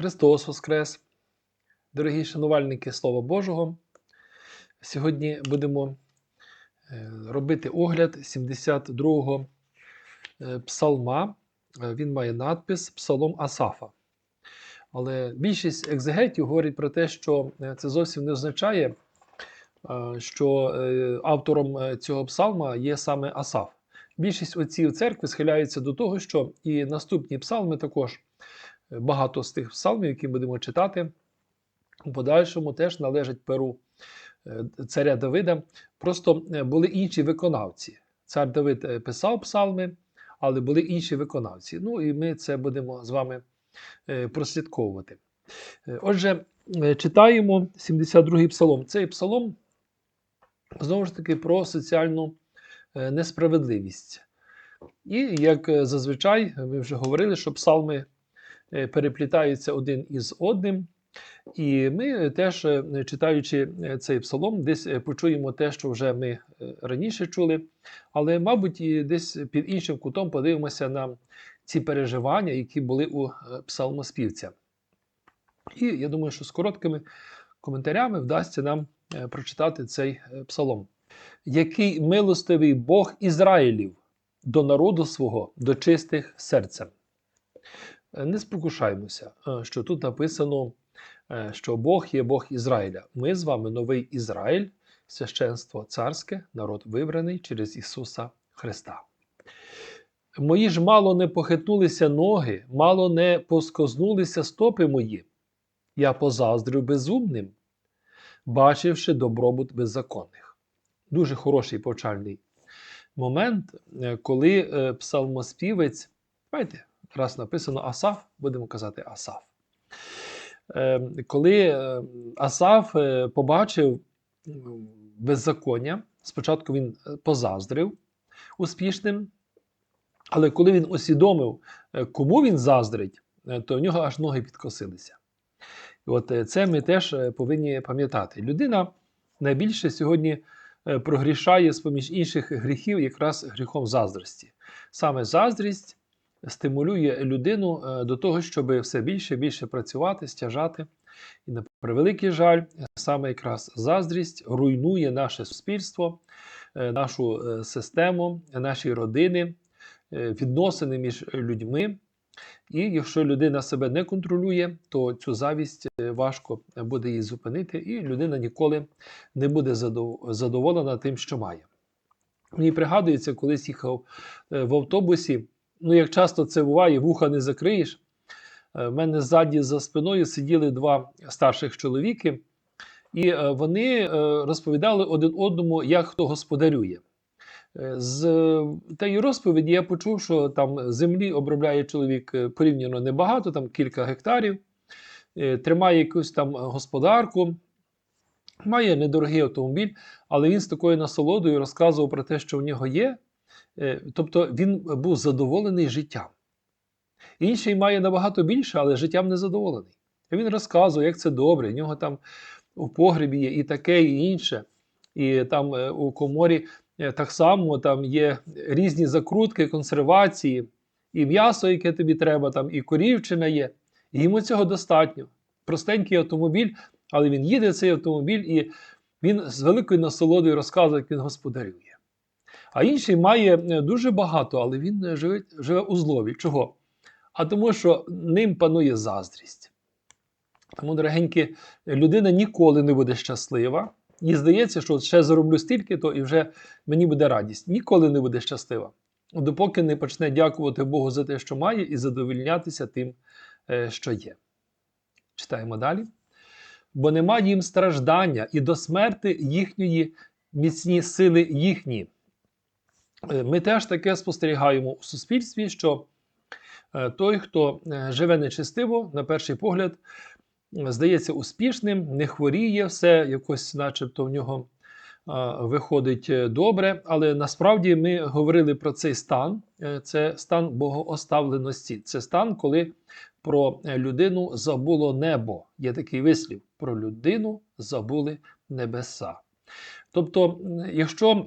Христос Воскрес! Дорогі шанувальники Слова Божого! Сьогодні будемо е, робити огляд 72-го е, псалма. Е, Він має надпис Псалом Асафа. Але більшість екзегетів говорить про те, що це зовсім не означає, що автором цього псалма є саме Асаф. Більшість отців церкви схиляються до того, що і наступні псалми також багато з тих псалмів, які будемо читати, у подальшому теж належать перу е, царя Давида. Просто е, були інші виконавці. Цар Давид е, писав псалми, але були інші виконавці. Ну і ми це будемо з вами прослідковувати. Отже, читаємо 72-й псалом. Цей псалом знову ж таки про соціальну несправедливість. І як зазвичай, ми вже говорили, що псалми переплітаються один із одним. І ми теж, е, читаючи е, цей псалом, десь е, почуємо те, що вже ми е, раніше чули, але, мабуть, і десь під іншим кутом подивимося на ці переживання, які були у е, псалмоспівця. І я думаю, що з короткими коментарями вдасться нам е, прочитати цей е, псалом. Який милостивий Бог Ізраїлів до народу свого, до чистих серцем. Е, Не спокушаймося, е, що тут написано, е, що Бог є Бог Ізраїля. Ми з вами новий Ізраїль, священство царське, народ вибраний через Ісуса Христа. Мої ж мало не похитнулися ноги, мало не поскознулися стопи мої. Я позаздрив безумним, бачивши добробут беззаконних. Дуже хороший повчальний момент, коли псалмоспівець, давайте, раз написано Асаф, будемо казати Асаф. Е, Коли е, Асаф е, побачив беззаконня, спочатку він е, позаздрив успішним, але коли він усвідомив, кому він заздрить, то в нього аж ноги підкосилися. І от це ми теж повинні пам'ятати. Людина найбільше сьогодні прогрішає з поміж інших гріхів якраз гріхом заздрості. Саме заздрість стимулює людину е, до того, щоб все більше і більше працювати, стяжати. І на превеликий жаль, саме якраз заздрість руйнує наше суспільство, е, нашу е, систему, наші родини, відносини між людьми. І якщо людина себе не контролює, то цю завість важко буде її зупинити, і людина ніколи не буде задоволена тим, що має. Мені пригадується, колись їхав в автобусі. Ну, як часто це буває, вуха не закриєш. Е, В мене ззаді за спиною сиділи два старших чоловіки, і е, вони е, розповідали один одному, як хто господарює. Е, З е, тієї розповіді я почув, що там землі обробляє чоловік е, порівняно небагато, там кілька гектарів, е, тримає якусь там господарку, має недорогий автомобіль, але він з такою насолодою розказував про те, що в нього є. Е, Тобто він був задоволений життям. Інший має набагато більше, але життям не задоволений. Він розказує, як це добре. В нього там у погребі є і таке, і інше. І там е, у коморі е, так само там є різні закрутки, консервації, і м'ясо, яке тобі треба, там, і корівчина є. І йому цього достатньо. Простенький автомобіль, але він їде цей автомобіль, і він з великою насолодою розказує, як він господарює. А інший має е, дуже багато, але він е, живе, живе у злові. Чого? А тому, що ним панує заздрість. Тому, дорогенькі, людина ніколи не буде щаслива. Їй здається, що ще зароблю стільки, то і вже мені буде радість. Ніколи не буде щаслива, допоки не почне дякувати Богу за те, що має, і задовольнятися тим, е, що є. Читаємо далі. Бо нема їм страждання, і до смерти їхньої міцні сили їхні. Е, Ми теж таке спостерігаємо у суспільстві, що е, той, хто е, живе нечестиво, на перший погляд, здається успішним, не хворіє, все якось, начебто, в нього виходить добре. Але насправді ми говорили про цей стан: це стан богооставленості. Це стан, коли про людину забуло небо. Є такий вислів: про людину забули небеса. Тобто, якщо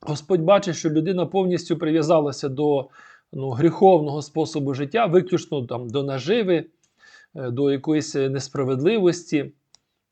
Господь бачить, що людина повністю прив'язалася до ну, гріховного способу життя, виключно там, до наживи, е, до якоїсь несправедливості,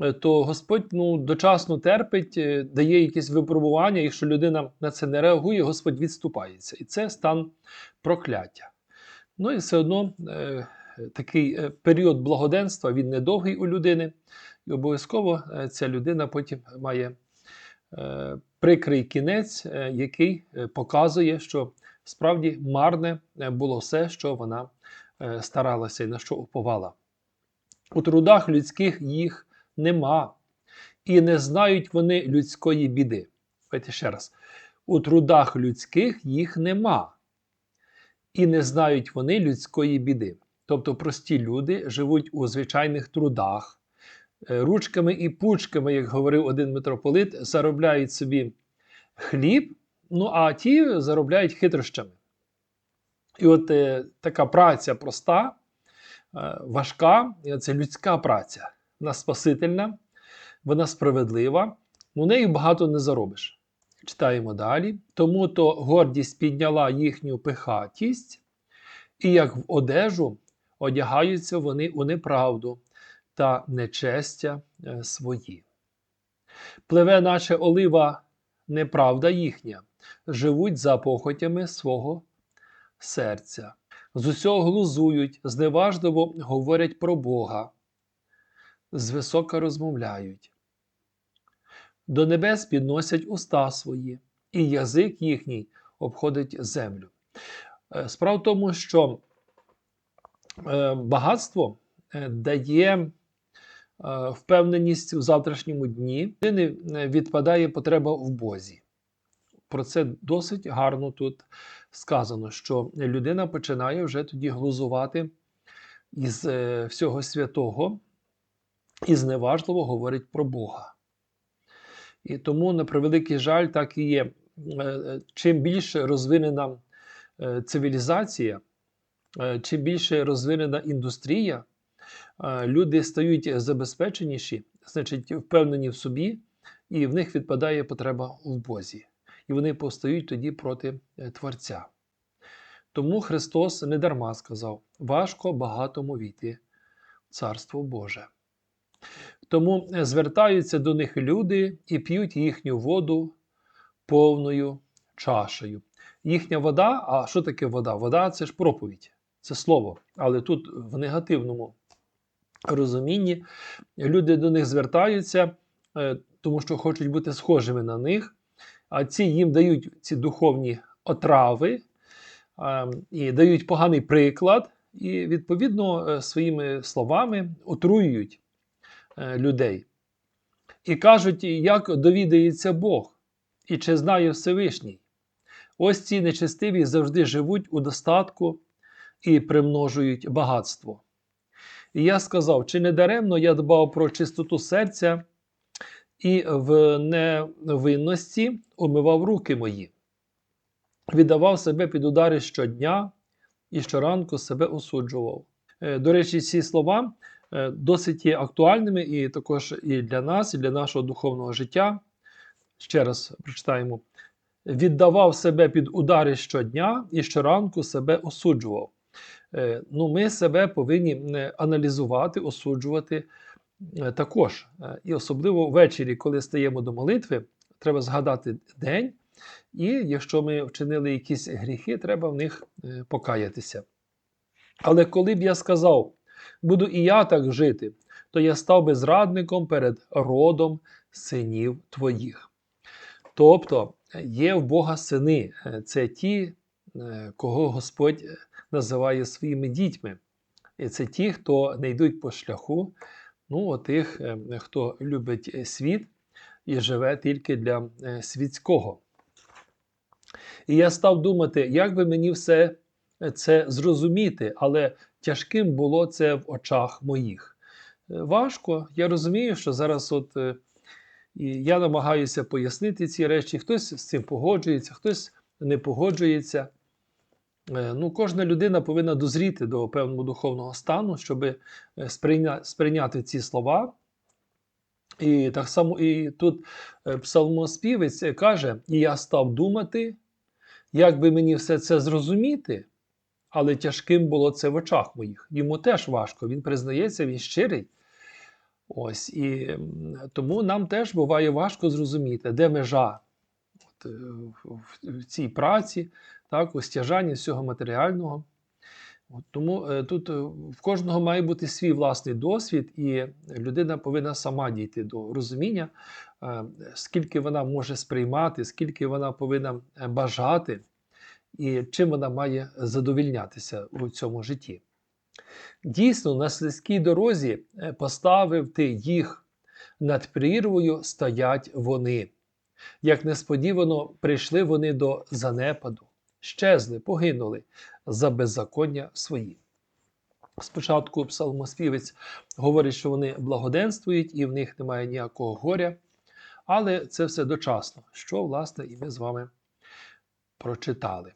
е, то Господь ну, дочасно терпить, е, дає якісь випробування. Якщо людина на це не реагує, Господь відступається. І це стан прокляття. Ну і все одно е, такий е, період благоденства він недовгий у людини, і обов'язково е, ця людина потім має е, прикрий кінець, е, який е, показує, що справді марне е, було все, що вона старалася і на що уповала. У трудах людських їх нема, і не знають вони людської біди. Давайте ще раз. У трудах людських їх нема, і не знають вони людської біди. Тобто прості люди живуть у звичайних трудах, ручками і пучками, як говорив один митрополит, заробляють собі хліб, ну а ті заробляють хитрощами. І от е, така праця проста, е, важка, е, це людська праця. Вона спасительна, вона справедлива, у неї багато не заробиш. Читаємо далі. Тому то гордість підняла їхню пихатість, і як в одежу одягаються вони у неправду та нечестя е, свої. Пливе, наче олива, неправда їхня, живуть за похотями свого серця. З усього глузують, зневажливо говорять про Бога, звисока розмовляють. До небес підносять уста свої, і язик їхній обходить землю. Е, Справа в тому, що е, багатство дає впевненість у завтрашньому дні, людини е, відпадає потреба в Бозі. Про це досить гарно тут сказано, що людина починає вже тоді глузувати із е, всього святого і зневажливо говорить про Бога. І тому, на превеликий жаль, так і є. Е, е, Чим більше розвинена е, цивілізація, е, чим більше розвинена індустрія, е, люди стають забезпеченіші, значить, впевнені в собі, і в них відпадає потреба в Бозі. І вони повстають тоді проти е, Творця. Тому Христос не дарма сказав: важко багатому війти в Царство Боже. Тому е, звертаються до них люди і п'ють їхню воду повною чашею. Їхня вода, а що таке вода? Вода це ж проповідь, це слово. Але тут в негативному розумінні люди до них звертаються, е, тому що хочуть бути схожими на них, а ці їм дають ці духовні отрави е, і дають поганий приклад, і відповідно е, своїми словами отруюють людей. І кажуть, як довідається Бог, і чи знає Всевишній. Ось ці нечестиві завжди живуть у достатку і примножують багатство. І я сказав, чи не даремно я дбав про чистоту серця і в невинності умивав руки мої, віддавав себе під удари щодня і щоранку себе осуджував. Е, До речі, ці слова е, досить є актуальними і також і для нас, і для нашого духовного життя. Ще раз прочитаємо: віддавав себе під удари щодня і щоранку себе осуджував. Е, Ну, Ми себе повинні е, аналізувати, осуджувати е, також. І особливо ввечері, коли стаємо до молитви, треба згадати день, і якщо ми вчинили якісь гріхи, треба в них покаятися. Але коли б я сказав, буду і я так жити, то я став би зрадником перед родом синів твоїх. Тобто є в Бога сини, це ті, кого Господь називає своїми дітьми. І це ті, хто не йдуть по шляху, ну, отих, е, хто любить е, світ і живе тільки для е, світського. І я став думати, як би мені все це зрозуміти, але тяжким було це в очах моїх. Важко. Я розумію, що зараз от я намагаюся пояснити ці речі. Хтось з цим погоджується, хтось не погоджується. Е, Ну, кожна людина повинна дозріти до певного духовного стану, щоб сприйня... сприйняти ці слова. І так само і тут е, псалмоспівець каже: І я став думати, як би мені все це зрозуміти. але тяжким було це в очах моїх. Йому теж важко. Він признається, він щирий. Ось і тому нам теж буває важко зрозуміти, де межа от, е, в, в- в цій праці, так, у стяжанні всього матеріального. От, тому е, тут е, в кожного має бути свій власний досвід, і людина повинна сама дійти до розуміння, е, скільки вона може сприймати, скільки вона повинна е, бажати, і чим вона має задовільнятися у цьому житті. Дійсно, на слизькій дорозі е, поставив ти їх, над прірвою стоять вони. Як несподівано прийшли вони до занепаду, щезли, погинули за беззаконня свої. Спочатку псалмоспівець говорить, що вони благоденствують і в них немає ніякого горя, але це все дочасно, що, власне, і ми з вами прочитали.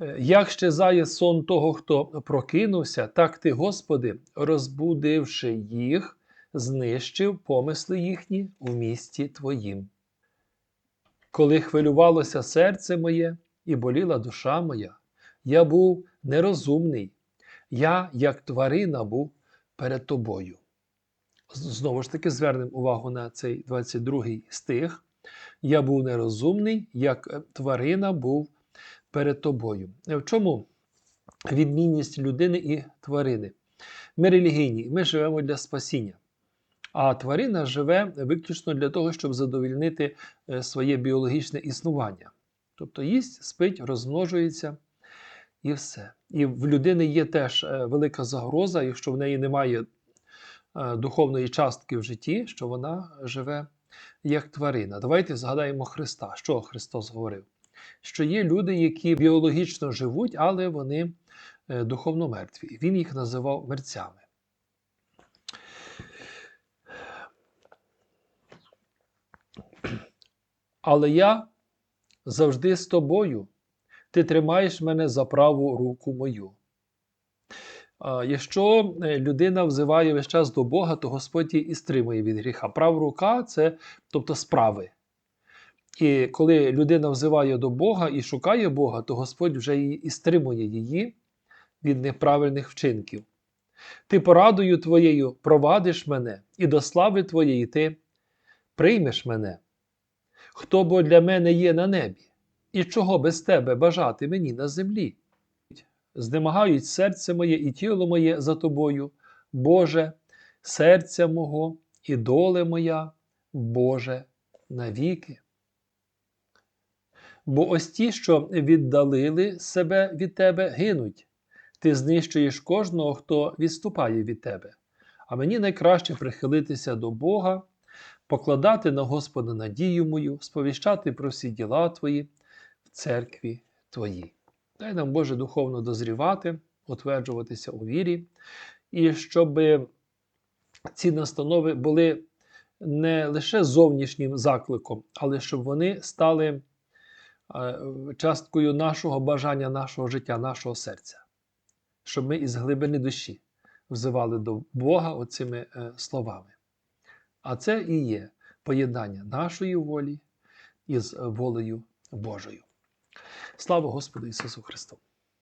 Е, Як щезає сон того, хто прокинувся, так ти, Господи, розбудивши їх, знищив помисли їхні в місті Твоїм. Коли хвилювалося серце моє і боліла душа моя, я був нерозумний, я, як тварина, був перед тобою. Знову ж таки, звернемо увагу на цей 22 стих. Я був нерозумний, як е, тварина був перед тобою. Е, В чому відмінність людини і тварини? Ми релігійні, ми живемо для спасіння. А тварина живе виключно для того, щоб задовільнити е, своє біологічне існування. Тобто їсть, спить, розмножується і все. І в людини є теж е, велика загроза, якщо в неї немає е, духовної частки в житті, що вона живе як тварина. Давайте згадаємо Христа. Що Христос говорив? Що є люди, які біологічно живуть, але вони е, духовно мертві. Він їх називав мерцями. Але я завжди з тобою. Ти тримаєш мене за праву руку мою. Якщо е, людина взиває весь час до Бога, то Господь її і стримує від гріха. Права рука це тобто справи. І коли людина взиває до Бога і шукає Бога, то Господь вже її і стримує її від неправильних вчинків. Ти порадою твоєю провадиш мене, і до слави твоєї ти приймеш мене. Хто бо для мене є на небі, і чого без тебе бажати мені на землі? Знемагають серце моє і тіло моє за тобою, Боже, серця мого і доле моя, Боже, навіки. Бо ось ті, що віддалили себе від тебе, гинуть. Ти знищуєш кожного, хто відступає від тебе. А мені найкраще прихилитися до Бога, покладати на Господа надію мою, сповіщати про всі діла Твої в церкві Твоїй. Дай нам, Боже, духовно дозрівати, утверджуватися у вірі, і щоб ці настанови були не лише зовнішнім закликом, але щоб вони стали е, часткою нашого бажання, нашого життя, нашого серця, щоб ми із глибини душі взивали до Бога оцими е, словами. А це і є поєднання нашої волі із волею Божою. Слава Господу Ісусу Христу!